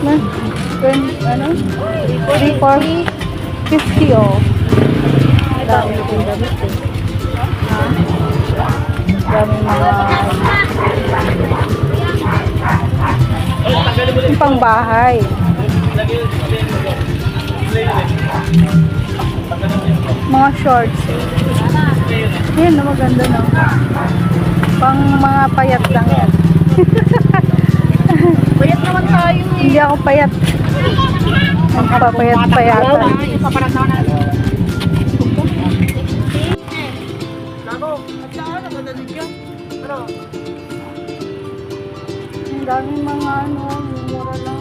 Na, twen, ano? 3, 4, 50 oh. Dami kong damit eh. Ha? Dami mga... Yung pang bahay. Mga shorts. Yan, na maganda no. Pang mga payat lang yan. Bayat naman tayo eh. Hindi ako payat. Nagpapayat-payatan. Ang daming mga ano, mura lang.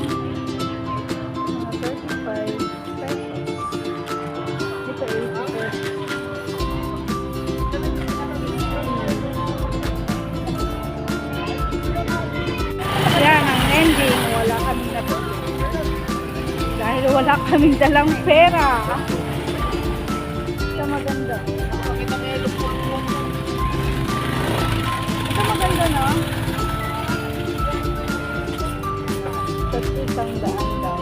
Dahil wala kaming dalang pera. Ito maganda. Ito maganda, no? Tapos isang daan daw.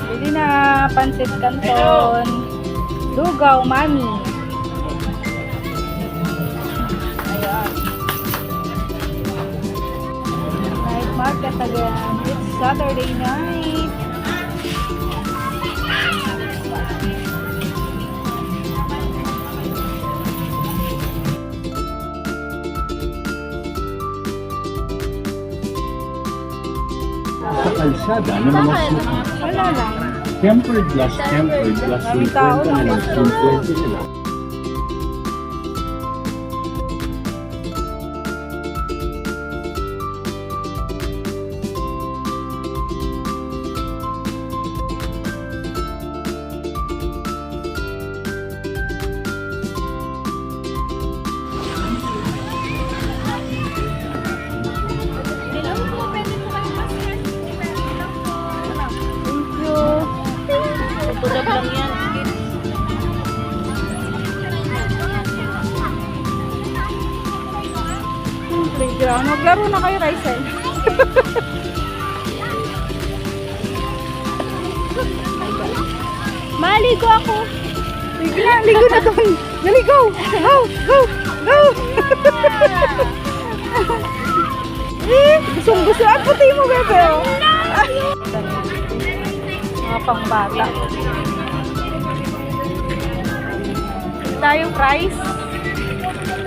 Bili na pansit canton. Lugaw, mami. Market again. It's Saturday night. Sa kalsada, ano naman siya? Wala lang. Tempered glass, tempered glass, Maraming tao 50 na lang, 50 na Playground. Maglaro na kayo, Rysel. Maligo ako. Ligo na, ligo na doon. Dali, go! Go! Go! Eh, gustong gusto. Ang puti mo, bebe. oh. Mga pangbata. Tayo, fries.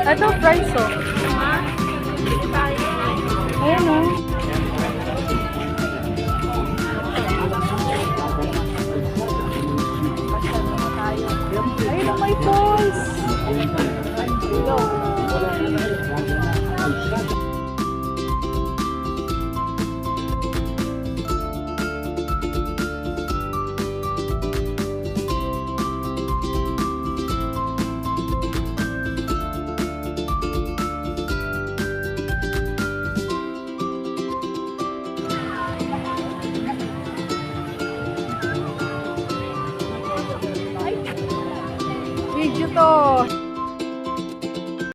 Ito, fries, oh. 哦